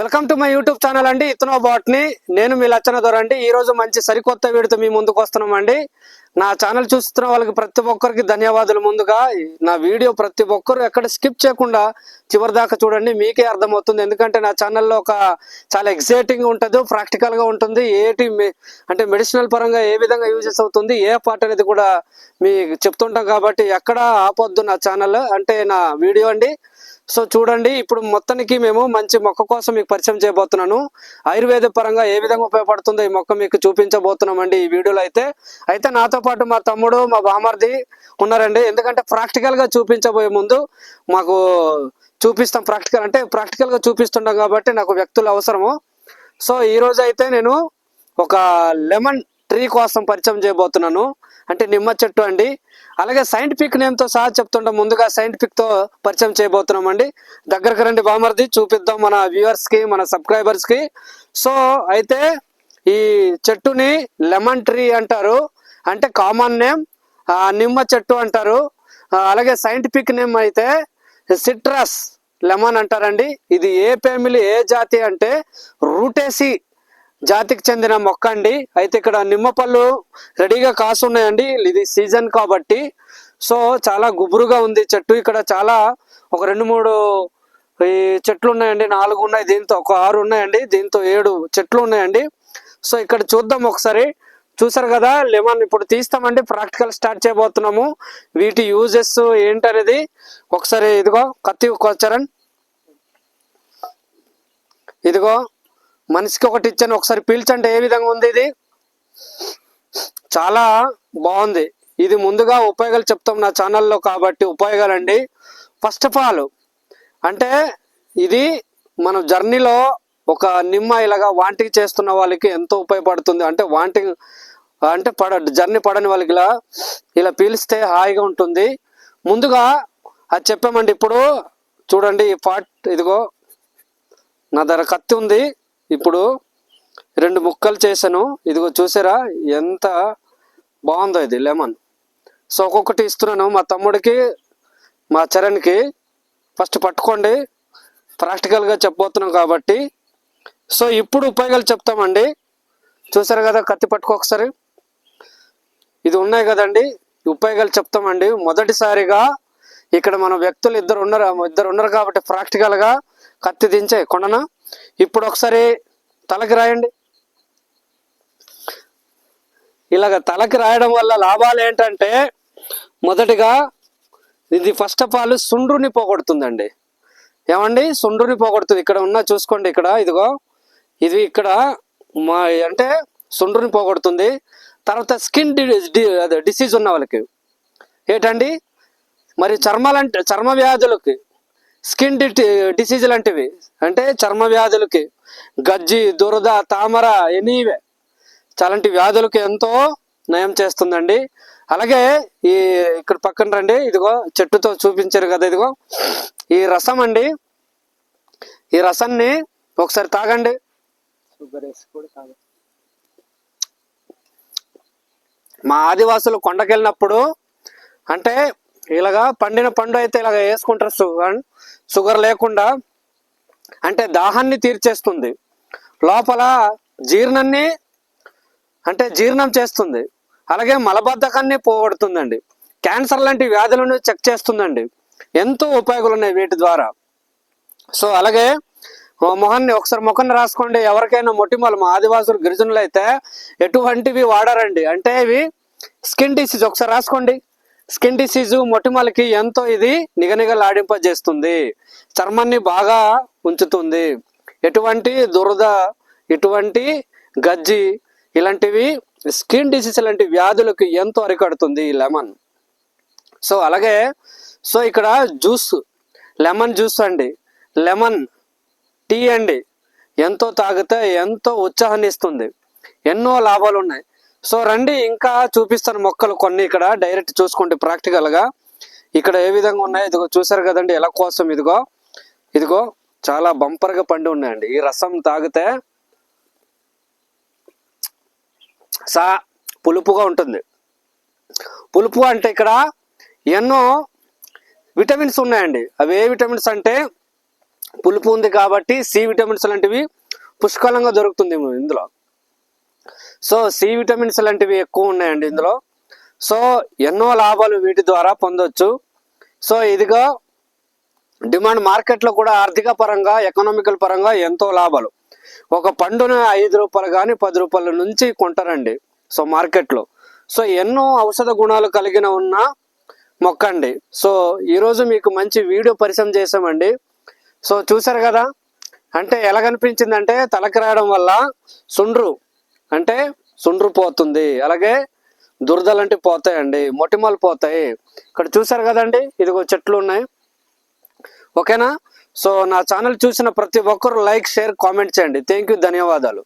Welcome to my YouTube channel అండి ఇతనో botany. నేను మీ లచ్చన దొర అండి ఈ రోజు మంచి సరికొత్త వీడితో మీ ముందుకు వస్తున్నామండి. నా ఛానల్ చూస్తున్న వాళ్ళకి ప్రతి ఒక్కరికి ధన్యవాదాలు. ముందుగా నా వీడియో ప్రతి ఒక్కరు ఎక్కడ స్కిప్ చేయకుండా చివరి దాకా చూడండి మీకే అర్థమవుతుంది. ఎందుకంటే నా ఛానల్లో ఒక చాలా ఎగ్జైటింగ్ ఉంటుంది ప్రాక్టికల్గా ఉంటుంది. ఏటి అంటే మెడిసినల్ పరంగా ఏ విధంగా యూజెస్ అవుతుంది ఏ పార్ట్ అనేది కూడా మీకు చెప్తుంటాం కాబట్టి ఎక్కడ ఆపొద్దు నా ఛానల్. అంటే నా వీడియో అండి. సో చూడండి ఇప్పుడు మొత్తానికి మేము మంచి మొక్క కోసం మీకు పరిచయం చేయబోతున్నాను. ఆయుర్వేద పరంగా ఏ విధంగా ఉపయోగపడుతుందో ఈ మొక్క మీకు చూపించబోతున్నామండి ఈ వీడియోలో అయితే. అయితే నాతో పాటు మా తమ్ముడు మా బామర్ది ఉన్నారండి. ఎందుకంటే ప్రాక్టికల్గా చూపించబోయే ముందు మాకు చూపిస్తాం ప్రాక్టికల్ అంటే ప్రాక్టికల్గా చూపిస్తుండం కాబట్టి నాకు వ్యక్తులు అవసరము. సో ఈ రోజు అయితే నేను ఒక లెమన్ ట్రీ కోసం పరిచయం చేయబోతున్నాను. అంటే నిమ్మ చెట్టు అండి. అలాగే సైంటిఫిక్ నేమ్తో సహా చెప్తుంటాం ముందుగా సైంటిఫిక్తో పరిచయం చేయబోతున్నాం అండి దగ్గరకు రండి బామర్ది చూపిద్దాం మన వ్యూవర్స్కి మన సబ్స్క్రైబర్స్కి సో అయితే ఈ చెట్టుని లెమన్ ట్రీ అంటారు. అంటే కామన్ నేమ్ నిమ్మ చెట్టు అంటారు. అలాగే సైంటిఫిక్ నేమ్ అయితే సిట్రస్ లెమన్ అంటారండి. ఇది ఏ ఫ్యామిలీ ఏ జాతి అంటే రూటేసి జాతికి చెందిన మొక్క అండి. అయితే ఇక్కడ నిమ్మ పళ్ళు రెడీగా కాసున్నాయండి. ఇది సీజన్ కాబట్టి. సో చాలా గుబురుగా ఉంది చెట్టు. ఇక్కడ చాలా ఒక రెండు మూడు ఈ చెట్లు ఉన్నాయండి. నాలుగు ఉన్నాయి దీంతో ఒక ఆరు ఉన్నాయండి. దీంతో ఏడు చెట్లు ఉన్నాయండి. సో ఇక్కడ చూద్దాం ఒకసారి. చూసారు కదా లెమన్ ఇప్పుడు తీస్తామండి ప్రాక్టికల్ స్టార్ట్ చేయబోతున్నాము. వీటి యూజెస్ ఏంటనేది ఒకసారి ఇదిగో కత్తి కొచ్చరన్ ఇదిగో మనిషికి ఒకటి ఇచ్చాను ఒకసారి పీల్చండి ఏ విధంగా ఉంది ఇది? చాలా బాగుంది. ఇది ముందుగా ఉపయోగాలు చెప్తాం నా ఛానల్లో కాబట్టి ఉపయోగాలు అండి ఫస్ట్ ఆఫ్ ఆల్ అంటే ఇది మన జర్నీలో ఒక నిమ్మ ఇలాగా వాంటింగ్ చేస్తున్న వాళ్ళకి ఎంతో ఉపయోగపడుతుంది. అంటే వాంటింగ్ అంటే పడ జర్నీ పడని వాళ్ళకి ఇలా ఇలా పీలిస్తే హాయిగా ఉంటుంది. ముందుగా అది చెప్పామండి ఇప్పుడు. చూడండి ఈ పాట్ ఇదిగో. నా దగ్గర కత్తి ఉంది. ఇప్పుడు రెండు ముక్కలు చేశాను. ఇదిగో చూసారా? ఎంత బాగుందో ఇది లెమన్. సో ఒక్కొక్కటి ఇస్తున్నాను మా తమ్ముడికి మా చరణ్కి. ఫస్ట్ పట్టుకోండి. ప్రాక్టికల్గా చెప్పబోతున్నాం కాబట్టి. సో ఇప్పుడు ఉపయోగాలు చెప్తామండి. చూసారు కదా కత్తి పట్టుకో ఒకసారి. ఇది ఉన్నాయి కదండి. ఉపయోగాలు చెప్తామండి. మొదటిసారిగా ఇక్కడ మన వ్యక్తులు ఇద్దరు ఉన్నారు. ఇద్దరు ఉన్నారు కాబట్టి ప్రాక్టికల్గా కత్తి దించే కొండన? ఇప్పుడు ఒకసారి తలకి రాయండి. ఇలాగ తలకి రాయడం వల్ల లాభాలు ఏంటంటే మొదటిగా ఇది ఫస్ట్ ఆఫ్ ఆల్ సుండ్రుని పోగొడుతుందండి. ఏమండి? సుండ్రుని పోగొడుతుంది. ఇక్కడ ఉన్న చూసుకోండి. ఇక్కడ ఇదిగో ఇది ఇక్కడ మా అంటే సుండ్రుని పోగొడుతుంది. తర్వాత స్కిన్ అదే డిసీజ్ ఉన్న వాళ్ళకి. ఏంటండి? మరి చర్మాలంటే చర్మ వ్యాధులకి స్కిన్ డిసీజ్ లాంటివి అంటే చర్మ వ్యాధులకి గజ్జి దురద తామర ఎనీవే చాలాంటి వ్యాధులకి ఎంతో నయం చేస్తుందండి. అలాగే ఈ ఇక్కడ పక్కన రండి ఇదిగో చెట్టుతో చూపించారు కదా ఇదిగో. ఈ రసం అండి. ఈ రసాన్ని ఒకసారి తాగండి. మా ఆదివాసులు కొండకెళ్ళినప్పుడు అంటే ఇలాగా పండిన పండు అయితే ఇలాగ వేసుకుంటారు షుగర్ షుగర్ లేకుండా అంటే దాహాన్ని తీర్చేస్తుంది. లోపల జీర్ణాన్ని అంటే జీర్ణం చేస్తుంది. అలాగే మలబద్ధకాన్ని పోగొడుతుందండి. క్యాన్సర్ లాంటి వ్యాధులను చెక్ చేస్తుందండి. ఎంతో ఉపయోగాలు ఉన్నాయి వీటి ద్వారా. సో అలాగే మొహాన్ని ఒకసారి ముఖం రాసుకోండి. ఎవరికైనా మొటిమలు మా ఆదివాసులు గిరిజనులు అయితే ఎటువంటివి వాడారండి? అంటే ఇవి స్కిన్ డిసీజ్. ఒకసారి రాసుకోండి. స్కిన్ డిసీజ్ మొటిమలకి ఎంతో ఇది నిగనిగలాడింపజేస్తుంది. చర్మాన్ని బాగా ఉంచుతుంది. ఎటువంటి దురద ఎటువంటి గజ్జి ఇలాంటివి స్కిన్ డిసీజ్ లాంటి వ్యాధులకు ఎంతో అరికడుతుంది ఈ లెమన్. సో అలాగే సో ఇక్కడ జ్యూస్ లెమన్ జ్యూస్ అండి. లెమన్ టీ అండి. ఎంతో తాగితే ఎంతో ఉత్సాహాన్ని ఇస్తుంది ఎన్నో లాభాలు ఉన్నాయి సో రండి ఇంకా చూపిస్తాను మొక్కలు కొన్ని ఇక్కడ డైరెక్ట్ చూసుకోండి ప్రాక్టికల్గా. ఇక్కడ ఏ విధంగా ఉన్నాయి? ఇదిగో చూసారు కదండి ఎలా కోసం ఇదిగో. ఇదిగో చాలా బంపర్గా పండి ఉన్నాయండి. ఈ రసం తాగితే సా పులుపుగా ఉంటుంది. పులుపు అంటే ఇక్కడ ఎన్నో విటమిన్స్ ఉన్నాయండి. అవి ఏ విటమిన్స్ అంటే పులుపు ఉంది కాబట్టి సి విటమిన్స్ లాంటివి పుష్కలంగా దొరుకుతుంది ఇందులో. సో సి విటమిన్స్ లాంటివి ఎక్కువ ఉన్నాయండి ఇందులో. సో ఎన్నో లాభాలు వీటి ద్వారా పొందొచ్చు. సో ఇదిగా డిమాండ్ మార్కెట్లో కూడా ఆర్థిక పరంగా ఎకనామికల్ పరంగా ఎంతో లాభాలు. ఒక పండును ఐదు రూపాయలు కానీ పది రూపాయల నుంచి కొంటారండి. సో మార్కెట్లో. సో ఎన్నో ఔషధ గుణాలు కలిగిన ఉన్న మొక్క అండి సో ఈరోజు మీకు మంచి వీడియో పరిచయం చేసామండి సో చూసారు కదా? అంటే ఎలా కనిపించిందంటే తలకి రాయడం వల్ల సుండ్రు అంటే సుండ్రు పోతుంది. అలాగే దురదలంటే పోతాయండి మొటిమలు పోతాయి. ఇక్కడ చూసారు కదండి? ఇదిగో చెట్లు ఉన్నాయి. ఓకేనా? సో నా ఛానల్ చూసిన ప్రతి ఒక్కరు లైక్ షేర్ కామెంట్ చేయండి. థ్యాంక్ యూ ధన్యవాదాలు.